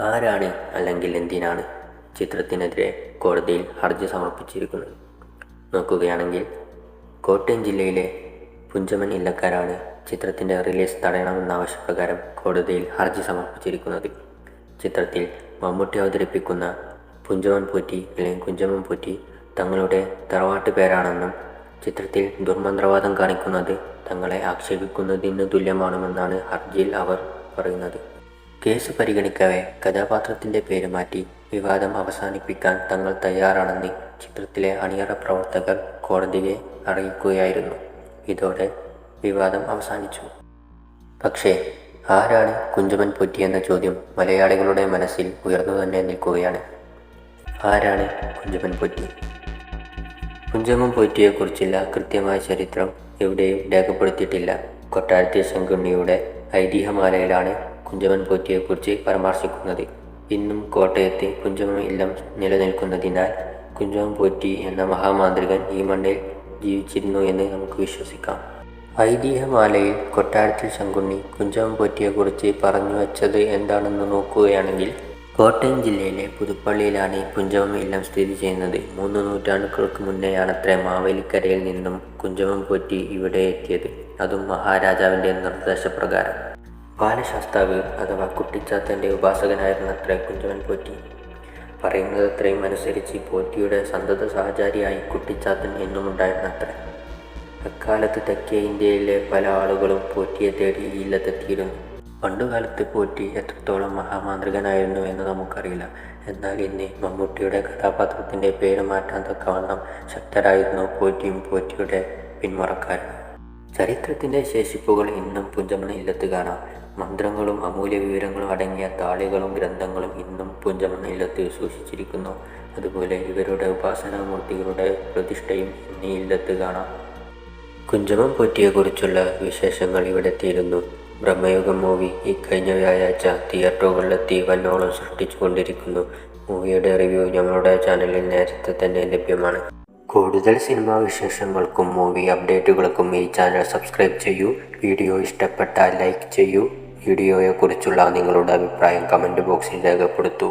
ആരാണ് അല്ലെങ്കിൽ എന്തിനാണ് ചിത്രത്തിനെതിരെ കോടതിയിൽ ഹർജി സമർപ്പിച്ചിരിക്കുന്നത്? നോക്കുകയാണെങ്കിൽ കോട്ടയം ജില്ലയിലെ പുഞ്ചമൻ ഇല്ലക്കാരാണ് ചിത്രത്തിന്റെ റിലീസ് തടയണമെന്ന ആവശ്യപ്രകാരം കോടതിയിൽ ഹർജി സമർപ്പിച്ചിരിക്കുന്നത്. ചിത്രത്തിൽ മമ്മൂട്ടി അവതരിപ്പിക്കുന്ന പുഞ്ചമൻ പൂറ്റി അല്ലെങ്കിൽ കുഞ്ചമൻ പൂറ്റി തങ്ങളുടെ തറവാട്ട് പേരാണെന്നും ചിത്രത്തിൽ ദുർമന്ത്രവാദം കാണിക്കുന്നത് തങ്ങളെ ആക്ഷേപിക്കുന്നതിന് തുല്യമാണെന്നാണ് ഹർജിയിൽ അവർ പറയുന്നത്. കേസ് പരിഗണിക്കവേ കഥാപാത്രത്തിന്റെ പേര് മാറ്റി വിവാദം അവസാനിപ്പിക്കാൻ തങ്ങൾ തയ്യാറാണെന്ന് ചിത്രത്തിലെ അണിയറ പ്രവർത്തകർ കോടതിയെ അറിയിക്കുകയായിരുന്നു. ഇതോടെ വിവാദം അവസാനിച്ചു. പക്ഷേ ആരാണ് കുഞ്ചമൻ പൊറ്റി എന്ന ചോദ്യം മലയാളികളുടെ മനസ്സിൽ ഉയർന്നു തന്നെ നിൽക്കുകയാണ്. ആരാണ് കുഞ്ചമൻ പൊറ്റി? കുഞ്ചമൻ പൊറ്റിയെക്കുറിച്ചുള്ള കൃത്യമായ ചരിത്രം എവിടെയും രേഖപ്പെടുത്തിയിട്ടില്ല. കൊട്ടാരത്തെ ശങ്കുണ്ണിയുടെ ഐതിഹ്യമാലയിലാണ് കുഞ്ചമൻ പോറ്റിയെക്കുറിച്ച് പരാമർശിക്കുന്നത്. ഇന്നും കോട്ടയത്തെ കുഞ്ചമൻ ഇല്ലം നിലനിൽക്കുന്നതിനാൽ കുഞ്ചമൻ പോറ്റി എന്ന മഹാമാന്ത്രികൻ ഈ മണ്ണിൽ ജീവിച്ചിരുന്നു എന്ന് നമുക്ക് വിശ്വസിക്കാം. ഐതിഹ്യമാലയിൽ കൊട്ടാരത്തിൽ ശങ്കുണ്ണി കുഞ്ചമൻ പോറ്റിയെക്കുറിച്ച് പറഞ്ഞു വച്ചത് എന്താണെന്ന് നോക്കുകയാണെങ്കിൽ കോട്ടയം ജില്ലയിലെ പുതുപ്പള്ളിയിലാണ് കുഞ്ചമം ഇല്ലം സ്ഥിതി ചെയ്യുന്നത്. മൂന്ന് നൂറ്റാണ്ടുകൾക്ക് മുന്നെയാണത്രേ മാവേലിക്കരയിൽ നിന്നും കുഞ്ചമം പോറ്റി ഇവിടെ എത്തിയത്. അതും മഹാരാജാവിന്റെ നിർദ്ദേശപ്രകാരം. ബാലശാസ്താവ് അഥവാ കുട്ടിച്ചാത്തന്റെ ഉപാസകനായിരുന്നത്ര കുഞ്ചവൻ പോറ്റി. പറയുന്നതത്രയും അനുസരിച്ച് പോറ്റിയുടെ സന്തത സഹചാരിയായി കുട്ടിച്ചാത്തൻ എന്നും ഉണ്ടായിരുന്നത്ര അക്കാലത്ത് തെക്കേ ഇന്ത്യയിലെ പല ആളുകളും പോറ്റിയെ തേടി ഇല്ലത്തെത്തിയിരുന്നു. പണ്ടുകാലത്ത് പോറ്റി എത്രത്തോളം മഹാമാന്ത്രികനായിരുന്നു എന്ന് നമുക്കറിയില്ല. എന്നാൽ ഇന്ന് മമ്മൂട്ടിയുടെ കഥാപാത്രത്തിന്റെ പേര് മാറ്റാൻ തക്കവണ്ണം ശക്തരായിരുന്നു പോറ്റിയും പോറ്റിയുടെ പിന്മുറക്കാരും. ചരിത്രത്തിന്റെ ശേഷിപ്പുകൾ ഇന്നും പുഞ്ചമണ ഇല്ലത്ത് കാണാം. മന്ത്രങ്ങളും അമൂല്യ വിവരങ്ങളും അടങ്ങിയ താളികളും ഗ്രന്ഥങ്ങളും ഇന്നും പുഞ്ചമണ ഇല്ലത്ത് സൂക്ഷിച്ചിരിക്കുന്നു. അതുപോലെ ഇവരുടെ ഉപാസനാമൂർത്തികളുടെ പ്രതിഷ്ഠയും ഇനി ഇല്ലത്ത് കാണാം. കുഞ്ചമം പോറ്റിയെക്കുറിച്ചുള്ള വിശേഷങ്ങൾ ഇവിടെ തീരുന്നു. ബ്രഹ്മയുഗം മൂവി ഇക്കഴിഞ്ഞ വ്യാഴാഴ്ച തിയേറ്ററുകളിലെത്തി വന്നോളം സൃഷ്ടിച്ചുകൊണ്ടിരിക്കുന്നു. മൂവിയുടെ റിവ്യൂ ഞങ്ങളുടെ ചാനലിൽ നേരത്തെ തന്നെ ലഭ്യമാണ്. കൂടുതൽ സിനിമാ വിശേഷങ്ങൾക്കും മൂവി അപ്ഡേറ്റുകൾക്കും ഈ ചാനൽ സബ്സ്ക്രൈബ് ചെയ്യൂ. വീഡിയോ ഇഷ്ടപ്പെട്ടാൽ ലൈക്ക് ചെയ്യൂ. വീഡിയോയെക്കുറിച്ചുള്ള നിങ്ങളുടെ അഭിപ്രായം കമന്റ് ബോക്സിൽ രേഖപ്പെടുത്തൂ.